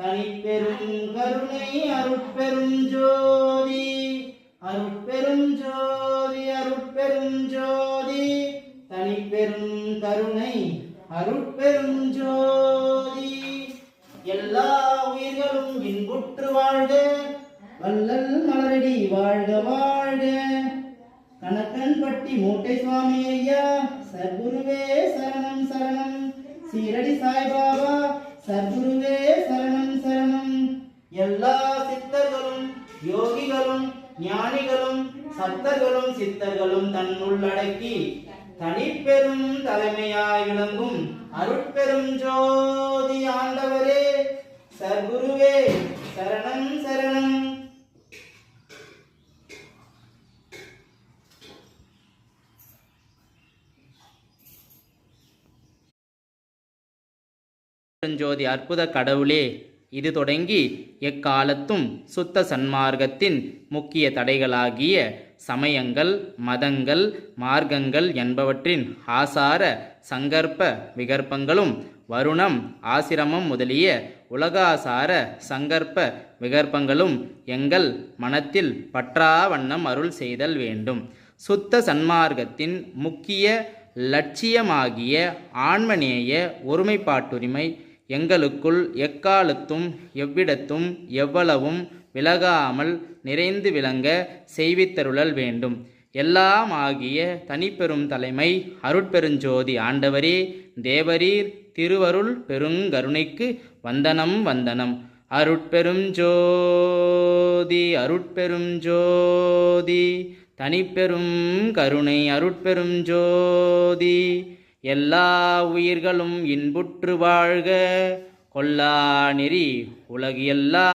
தனிப்பெரும் கருணை அருட்பெரும் ஜோதி. அருட்பெரும் ஜோதி அருட்பெரும் ஜோதி. தனிப்பெரும் கருணை அருட்பெரும் ஜோதி. எல்லா உயிர்களும் இன்புற்று வாழ்க. வல்லல் மலரடி வாழ்க வாழ்க. கணக்கன்பட்டி மூட்டை சுவாமி ஐயா. சர்க்குருவே சரணம் சரணம். சீரடி சாய்பாபா. சர்க்குருவே எல்லா சித்தர்களும் யோகிகளும் ஞானிகளும் சத்தர்களும் சித்தர்களும் தன்னுள்ளடக்கி தனிப்பெரும் தலைமையாய் விளங்கும் அருட்பெரும் ஜோதி ஆண்டவரே. சர்க்குருவே சரணம் சரணம். ஜோதி அற்புத கடவுளே. இது தொடங்கி எக்காலத்தும் சுத்த சன்மார்க்கத்தின் முக்கிய தடைகளாகிய சமயங்கள் மதங்கள் மார்க்கங்கள் என்பவற்றின் ஆசார சங்கற்ப விகற்பங்களும் வருணம் ஆசிரமம் முதலிய உலகாசார சங்கற்ப விகற்பங்களும் எங்கள் மனத்தில் பற்றா வண்ணம் அருள் செய்தல் வேண்டும். சுத்த சன்மார்க்கத்தின் முக்கிய லட்சியமாகிய ஆன்மநேய ஒருமைப்பாட்டுரிமை எங்களுக்குள் எக்காலத்தும் எவ்விடத்தும் எவ்வளவும் விலகாமல் நிறைந்து விளங்க செய்வித்தருளல் வேண்டும். எல்லாம் ஆகிய தனிப்பெரும் தலைமை அருட்பெருஞ்சோதி ஆண்டவரே தேவரீர் திருவருள் பெருங்கருணைக்கு வந்தனம் வந்தனம். அருட்பெரும் ஜோதி அருட்பெரும் ஜோதி தனிப்பெரும் கருணை அருட்பெரும் ஜோதி எல்லா உயிர்களும் இன்புற்று வாழ்க. கொல்லா நெறி உலகியெல்லாம்